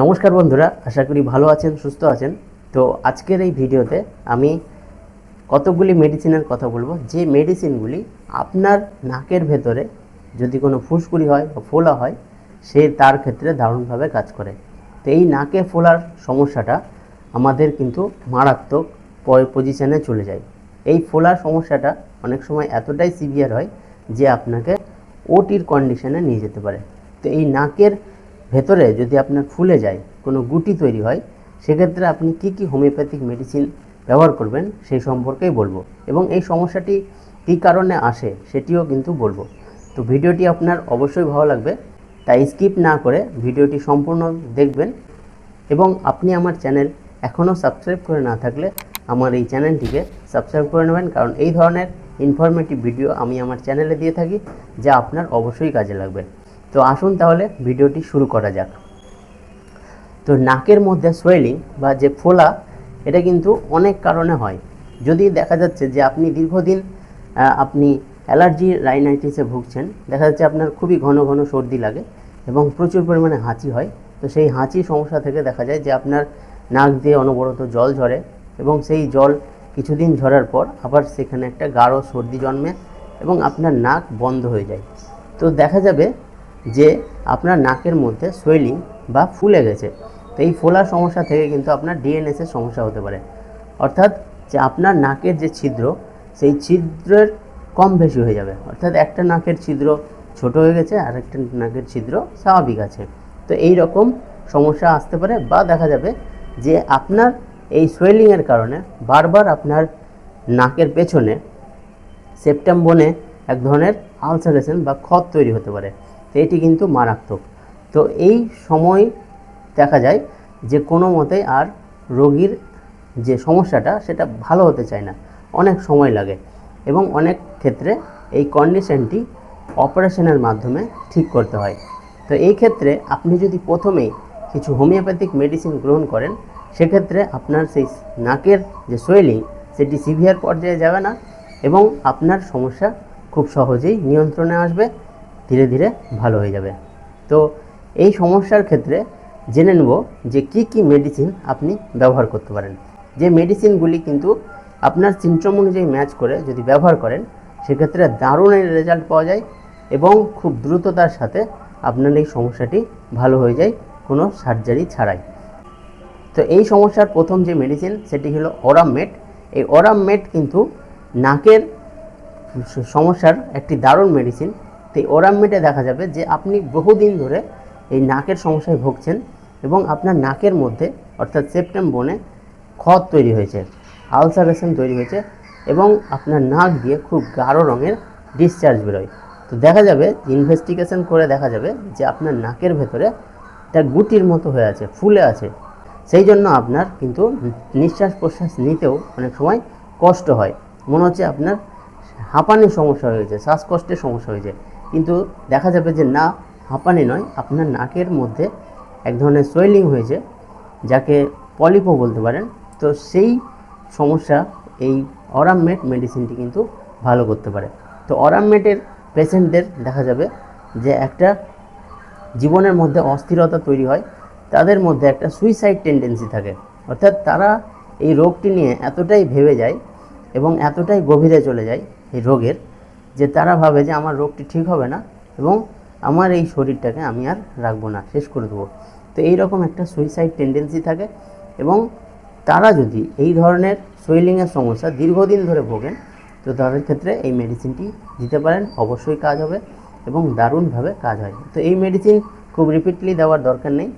নমস্কার বন্ধুরা, আশা করি ভালো আছেন, সুস্থ আছেন। তো আজকের এই ভিডিওতে আমি কতগুলি মেডিসিনের কথা বলব। যে মেডিসিনগুলি আপনার নাকের ভেতরে যদি কোনো ফুসকুড়ি হয় বা ফোলা হয়, সে তার ক্ষেত্রে দারুণভাবে কাজ করে। তো এই নাকে ফোলার সমস্যাটা আমাদের কিন্তু মারাত্মক পজিশনে চলে যায়। এই ফোলার সমস্যাটা অনেক সময় এতটাই সিভিয়ার হয় যে আপনাকে ওটির কন্ডিশনে নিয়ে যেতে পারে। তো এই নাকের ভেতরে যদি আপনার ফুলে যায়, কোনো গুটি তৈরি হয়, সেক্ষেত্রে আপনি কি কি হোমিওপ্যাথিক মেডিসিন ব্যবহার করবেন সেই সম্পর্কেই বলব। এবং এই সমস্যাটি কী কারণে আসে সেটিও কিন্তু বলব। তো ভিডিওটি আপনার অবশ্যই ভালো লাগবে, তাই স্কিপ না করে ভিডিওটি সম্পূর্ণ দেখবেন। এবং আপনি আমার চ্যানেল এখনও সাবস্ক্রাইব করে না থাকলে আমার এই চ্যানেলটিকে সাবস্ক্রাইব করে নেবেন, কারণ এই ধরনের ইনফরমেটিভ ভিডিও আমি আমার চ্যানেলে দিয়ে থাকি, যা আপনার অবশ্যই কাজে লাগবে। তো আসুন তাহলে ভিডিওটি শুরু করা যাক। তো নাকের মধ্যে সোয়েলিং বা যে ফোলা, এটা কিন্তু অনেক কারণে হয়। যদি দেখা যাচ্ছে যে আপনি দীর্ঘদিন আপনি অ্যালার্জি রাইনাইটিসে ভুগছেন, দেখা যাচ্ছে আপনার খুবই ঘন ঘন সর্দি লাগে এবং প্রচুর পরিমাণে হাঁচি হয়, তো সেই হাঁচি সমস্যা থেকে দেখা যায় যে আপনার নাক দিয়ে অনবরত জল ঝরে এবং সেই জল কিছুদিন ঝরার পর আবার সেখানে একটা গাঢ় সর্দি জন্মে এবং আপনার নাক বন্ধ হয়ে যায়। তো দেখা যাবে যে আপনার নাকের মধ্যে সোয়েলিং বা ফুলে গেছে তো এই ফোলার সমস্যা থেকে কিন্তু আপনার ডিএনএসের সমস্যা হতে পারে। অর্থাৎ যে আপনার নাকের যে ছিদ্র, সেই ছিদ্রের কম বেশি হয়ে যাবে। অর্থাৎ একটা নাকের ছিদ্র ছোট হয়ে গেছে আর একটা নাকের ছিদ্র স্বাভাবিক আছে। তো এই রকম সমস্যা আসতে পারে বা দেখা যাবে যে আপনার এই সোয়েলিংয়ের কারণে বারবার আপনার নাকের পেছনে সেপ্টাম বনে এক ধরনের আলসারেশন বা ক্ষত তৈরি হতে পারে। এটি কিন্তু মারাত্মক। তো এই সময় দেখা যায় যে কোনো মতে আর রোগীর যে সমস্যাটা, সেটা ভালো হতে চায় না। অনেক সময় লাগে এবং অনেক ক্ষেত্রে এই কন্ডিশনটি অপারেশনের মাধ্যমে ঠিক করতে হয়। তো এই ক্ষেত্রে আপনি যদি প্রথমেই কিছু হোমিওপ্যাথিক মেডিসিন গ্রহণ করেন, সেক্ষেত্রে আপনার সেই নাকের যে সোয়েলিং সেটি সিভিয়ার পর্যায়ে যাবে না এবং আপনার সমস্যা খুব সহজেই নিয়ন্ত্রণে আসবে। ধীরে ধীরে ভালো হয়ে যাবে। তো এই সমস্যার ক্ষেত্রে জেনে নেব যে কি কি মেডিসিন আপনি ব্যবহার করতে পারেন। যে মেডিসিনগুলি কিন্তু আপনার সিমটম অনুযায়ী ম্যাচ করে যদি ব্যবহার করেন, সেক্ষেত্রে দারুণ রেজাল্ট পাওয়া যায় এবং খুব দ্রুততার সাথে আপনার এই সমস্যাটি ভালো হয়ে যায়, কোনো সার্জারি ছাড়াই। তো এই সমস্যার প্রথম যে মেডিসিন সেটি হলো অরামমেট এই অরামমেট কিন্তু নাকের সমস্যার একটি দারুণ মেডিসিন তো এই ওরামমেটে দেখা যাবে যে আপনি বহুদিন ধরে এই নাকের সমস্যায় ভুগছেন এবং আপনার নাকের মধ্যে, অর্থাৎ সেপ্টেম বনে ক্ষত তৈরি হয়েছে আলসারেশন তৈরি হয়েছে এবং আপনার নাক দিয়ে খুব গাঢ় রঙের ডিসচার্জ বেরোয়। তো দেখা যাবে ইনভেস্টিগেশন করে দেখা যাবে যে আপনার নাকের ভেতরে একটা গুটির মতো হয়ে আছে, ফুলে আছে। সেই জন্য আপনার কিন্তু নিঃশ্বাস প্রশ্বাস নিতেও অনেক সময় কষ্ট হয়। মনে হচ্ছে আপনার হাঁপানির সমস্যা হয়েছে শ্বাসকষ্টের সমস্যা হয়েছে কিন্তু দেখা যাবে যে না, হাঁপানি নয়, আপনার নাকের মধ্যে এক ধরনের সোয়েলিং হয়েছে, যাকে পলিপো বলতে পারেন। তো সেই সমস্যা এই অরামমেট মেডিসিনটি কিন্তু ভালো করতে পারে। তো অরামমেটের পেশেন্টদের দেখা যাবে যে একটা জীবনের মধ্যে অস্থিরতা তৈরি হয়, তাদের মধ্যে একটা সুইসাইড টেন্ডেন্সি থাকে। অর্থাৎ তারা এই রোগটি নিয়ে এতটাই ভেবে যায় এবং এতটাই গভীরে চলে যায় এই রোগের যে তারা ভাবে যে আমার রোগটি ঠিক হবে না এবং আমার এই শরীরটাকে আমি আর রাখব না, শেষ করে দেবো। তো এই রকম একটা সুইসাইড টেন্ডেন্সি থাকে এবং তারা যদি এই ধরনের সোয়েলিংয়ের সমস্যা দীর্ঘদিন ধরে ভোগেন, তো তাদের ক্ষেত্রে এই মেডিসিনটি দিতে পারেন, অবশ্যই কাজ হবে এবং দারুণভাবে কাজ হয়। তো এই মেডিসিন খুব রিপিটলি দেওয়ার দরকার নেই।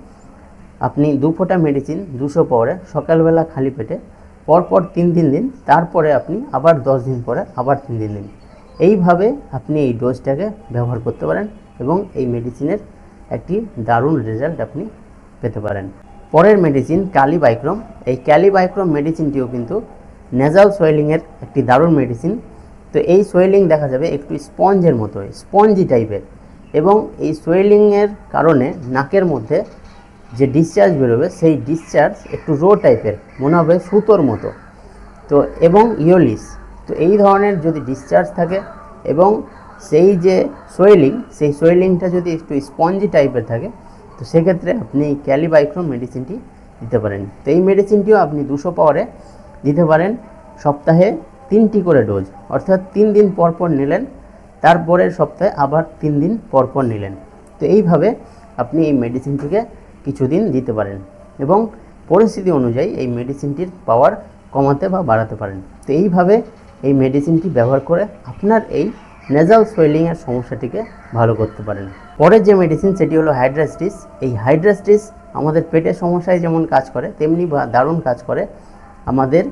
আপনি দু ফোঁটা মেডিসিন দুশো পরে সকালবেলা খালি পেটে, পরপর তিন দিন দিন, তারপরে আপনি আবার দশ দিন পরে আবার তিন দিন দিন। এইভাবে আপনি এই ডোজটাকে ব্যবহার করতে পারেন এবং এই মেডিসিনের একটি দারুণ রেজাল্ট আপনি পেতে পারেন। পরের মেডিসিন ক্যালিবাইক্রম এই ক্যালিবাইক্রম মেডিসিনটিও কিন্তু নেজাল সোয়েলিংয়ের একটি দারুণ মেডিসিন তো এই সোয়েলিং দেখা যাবে একটু স্পঞ্জের মতো স্পঞ্জি টাইপের। এবং এই সোয়েলিংয়ের কারণে নাকের মধ্যে যে ডিসচার্জ বেরোবে, সেই ডিসচার্জ একটু রো টাইপের, মনে হবে সুতোর মতো। তো এবং ইয়োলিস। তো এই ধরনের যদি ডিসচার্জ থাকে এবং সেই যে সোয়েলিং সেই সোয়েলিংটা যদি একটু স্পঞ্জি টাইপের থাকে, তো সেক্ষেত্রে আপনি এই ক্যালিবাইক্রো মেডিসিনটি দিতে পারেন। তো এই মেডিসিনটিও আপনি দুশো পাওয়ারে দিতে পারেন, সপ্তাহে তিনটি করে ডোজ অর্থাৎ তিন দিন পর পর নিলেন, তারপরের সপ্তাহে আবার তিন দিন পর পর নিলেন। তো এইভাবে আপনি এই মেডিসিনটিকে কিছুদিন দিতে পারেন এবং পরিস্থিতি অনুযায়ী এই মেডিসিনটির পাওয়ার কমাতে বা বাড়াতে পারেন। তো এইভাবে এই মেডিসিনটি ব্যবহার করে আপনার এই নেজাল সোয়েলিংয়ের সমস্যাটিকে ভালো করতে পারেন। পরের যে মেডিসিন সেটি হলো হাইড্রাস্টিস এই হাইড্রাস্টিস আমাদের পেটের সমস্যায় যেমন কাজ করে, তেমনি দারুণ কাজ করে আমাদের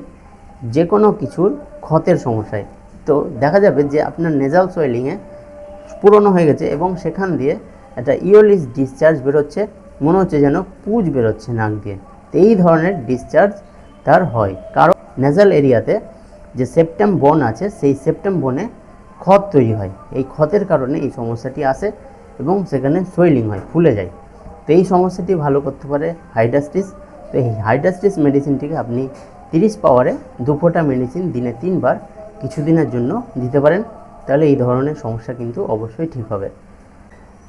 যে কোনো কিছুর ক্ষতের সমস্যায়। তো দেখা যাবে যে আপনার নেজাল সোয়েলিংয়ে পুরনো হয়ে গেছে এবং সেখান দিয়ে একটা ইওলিস ডিসচার্জ বেরোচ্ছে, মনে হচ্ছে যেন পুজ বেরোচ্ছে নাক দিয়ে। এই ধরনের ডিসচার্জ তার হয়। কারণ নেজাল এরিয়াতে যে সেপ্টেম বন আছে, সেই সেপ্টেম বনে ক্ষত তৈরি হয়। এই ক্ষতের কারণে এই সমস্যাটি আসে এবং সেখানে সোয়েলিং হয়, ফুলে যায়। তো এই সমস্যাটি ভালো করতে পারে হাইডাস্টিস তো এই হাইডাস্টিস মেডিসিনটিকে আপনি তিরিশ পাওয়ারে দু ফোঁটা মেডিসিন দিনে তিনবার কিছুদিনের জন্য দিতে পারেন। তাহলে এই ধরনের সমস্যা কিন্তু অবশ্যই ঠিক হবে।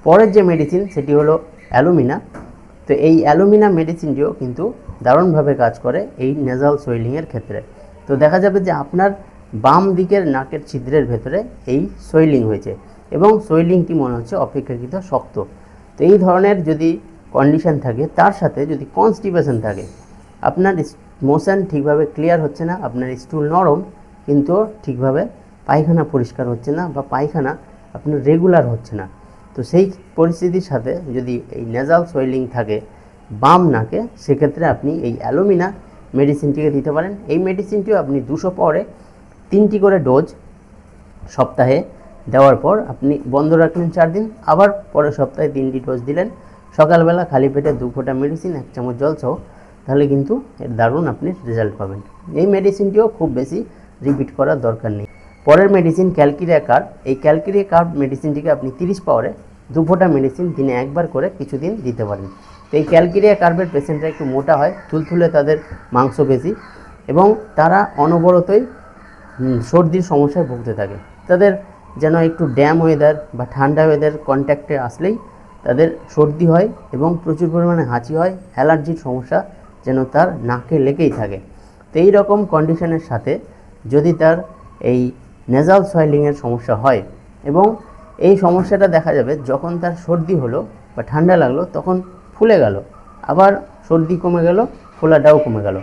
পরের যে মেডিসিন, সেটি হলো অ্যালুমিনা। তো এই অ্যালুমিনা মেডিসিনটিও কিন্তু দারুণভাবে কাজ করে এই নেজাল সোয়েলিংয়ের ক্ষেত্রে। তো দেখা যাবে যে আপনার বাম দিকের নাকের ছিদ্রের ভেতরে এই সোয়েলিং হয়েছে এবং সোয়েলিংটি মনে হচ্ছে অপেক্ষাকৃত শক্ত। তো এই ধরনের যদি কন্ডিশন থাকে, তার সাথে যদি কনস্টিপেশন থাকে, আপনার মোশন ঠিকভাবে ক্লিয়ার হচ্ছে না, আপনার স্টুল নরম, কিন্তু ঠিকভাবে পায়খানা পরিষ্কার হচ্ছে না বা পায়খানা আপনার রেগুলার হচ্ছে না। তো সেই পরিস্থিতির সাথে যদি এই নেজাল সোয়েলিং থাকে বাম নাকে, সেক্ষেত্রে আপনি এই অ্যালুমিনা মেডিসিনটিকে দিতে পারেন। এই মেডিসিনটিও আপনি দুশো পরে তিনটি করে ডোজ সপ্তাহে দেওয়ার পর আপনি বন্ধ রাখলেন চার দিন, আবার পরের সপ্তাহে তিনটি ডোজ দিলেন। সকালবেলা খালি পেটে দু ফোঁটা মেডিসিন, এক চামচ জল সহ তাহলে কিন্তু এর দারুণ আপনি রেজাল্ট পাবেন। এই মেডিসিনটিও খুব বেশি রিপিট করার দরকার নেই। পরের মেডিসিন ক্যালকিরিয়া কার্ড। এই ক্যালকিরিয়া কার্ড মেডিসিনটিকে আপনি তিরিশ পাওয়ারে দু ফোঁটা মেডিসিন দিনে একবার করে কিছুদিন দিতে পারেন। তো এই ক্যালকেরিয়া কার্বের পেশেন্টরা একটু মোটা হয় তুলতুলে তাদের মাংস বেশি এবং তারা অনবরতই সর্দির সমস্যায় ভুগতে থাকে। তাদের যেন একটু ড্যাম ওয়েদার বা ঠান্ডা ওয়েদার কন্ট্যাক্টে আসলেই তাদের সর্দি হয় এবং প্রচুর পরিমাণে হাঁচি হয়, অ্যালার্জির সমস্যা যেন তার নাকে লেগেই থাকে। তো এই রকম কন্ডিশনের সাথে যদি তার এই নেজাল সয়েলিংয়ের সমস্যা হয় এবং এই সমস্যাটা দেখা যাবে, যখন তার সর্দি হলো বা ঠান্ডা লাগল, তখন ফুলে গেল। আবার সর্দি কমে গেল, ফোলাটাও কমে গেল।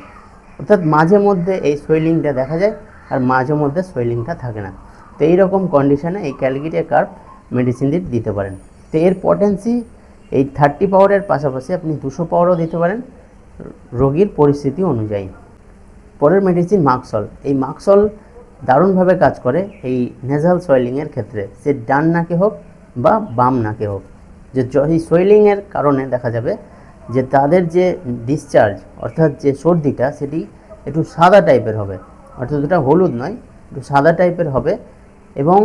অর্থাৎ মাঝে মধ্যে এই সোয়েলিংটা দেখা যায় আর মাঝে মধ্যে সোয়েলিংটা থাকে না। তো এইরকম কন্ডিশনে এই ক্যালকিরিয়া কার্ভ মেডিসিনটি দিতে পারেন। তো এর পটেন্সি এই থার্টি পাওয়ারের পাশাপাশি আপনি দুশো পাওয়ারও দিতে পারেন রোগীর পরিস্থিতি অনুযায়ী। পরের মেডিসিন মাক্সল এই মাক্সল দারুণভাবে কাজ করে এই নেজাল সোয়েলিংয়ের ক্ষেত্রে। সে ডান নাকে হোক বা বাম নাকে হোক। যে এই সোয়েলিংয়ের কারণে দেখা যাবে যে তাদের যে ডিসচার্জ অর্থাৎ যে সর্দিটা, সেটি একটু সাদা টাইপের হবে। অর্থাৎ ওটা হলুদ নয়, একটু সাদা টাইপের হবে এবং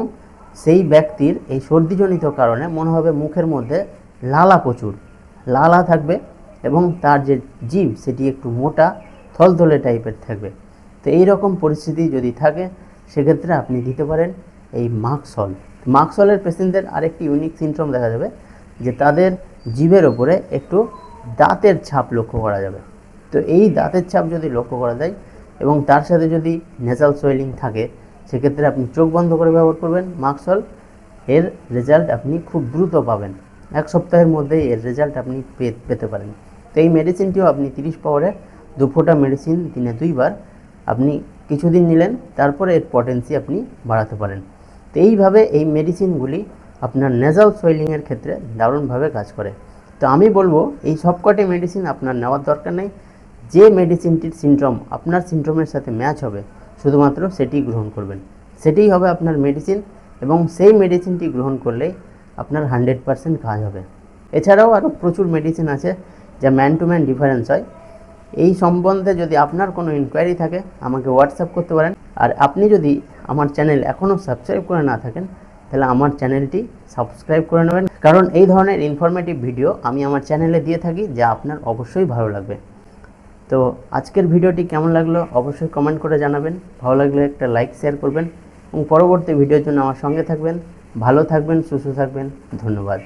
সেই ব্যক্তির এই সর্দিজনিত কারণে মনে হবে মুখের মধ্যে লালা প্রচুর। লালা থাকবে এবং তার যে জিভ সেটি একটু মোটা, থলথলে টাইপের থাকবে। তো এই রকম পরিস্থিতি যদি থাকে, সেক্ষেত্রে আপনি দিতে পারেন এই মাকসল। মাকসলের পেশেন্টদের আরেকটি ইউনিক সিনড্রোম দেখা যাবে যে তাদের জিভের ওপরে একটু দাঁতের ছাপ লক্ষ্য করা যাবে। তো এই দাঁতের ছাপ যদি লক্ষ্য করা যায় এবং তার সাথে যদি নেজাল সোয়েলিং থাকে, সেক্ষেত্রে আপনি চোখ বন্ধ করে ব্যবহার করবেন মাকসল এর রেজাল্ট আপনি খুব দ্রুত পাবেন। এক সপ্তাহের মধ্যেই এর রেজাল্ট আপনি পেতে পারেন। তো এই মেডিসিনটিও আপনি তিরিশ পাওয়ারে দু ফোঁটা মেডিসিন দিনে দুইবার আপনি কিছুদিন নিলেন, তারপরে এর পটেন্সি আপনি বাড়াতে পারেন। তো এইভাবে এই মেডিসিনগুলি আপনার নেজাল সোয়েলিংয়ের ক্ষেত্রে দারুণভাবে কাজ করে। তো আমি বলব, এই সবকটি মেডিসিন আপনার নেওয়ার দরকার নেই। যে মেডিসিনটির সিনড্রোম আপনার সিনড্রোমের সাথে ম্যাচ হবে, শুধুমাত্র সেটি গ্রহণ করবেন। সেটিই হবে আপনার মেডিসিন এবং সেই মেডিসিনটি গ্রহণ করলেই আপনার হান্ড্রেড পারসেন্ট কাজ হবে। এছাড়াও আরও প্রচুর মেডিসিন আছে যা ম্যান টু ম্যান ডিফারেন্স হয়। এই সম্বন্ধে যদি আপনার কোনো ইনকোয়ারি থাকে, আমাকে হোয়াটসঅ্যাপ করতে পারেন। আর আপনি যদি আমার চ্যানেল এখনও সাবস্ক্রাইব করে না থাকেন তাহলে আমার চ্যানেলটি সাবস্ক্রাইব করে নেবেন। কারণ এই ধরনের ইনফরমেটিভ ভিডিও আমি আমার চ্যানেলে দিয়ে থাকি, যা আপনার অবশ্যই ভালো লাগবে। তো আজকের ভিডিওটি কেমন লাগল অবশ্যই কমেন্ট করে জানাবেন। ভালো লাগলে একটা লাইক শেয়ার করবেন। এবং পরবর্তী ভিডিওর জন্য আমার সঙ্গে থাকবেন। ভালো থাকবেন, সুস্থ থাকবেন। ধন্যবাদ।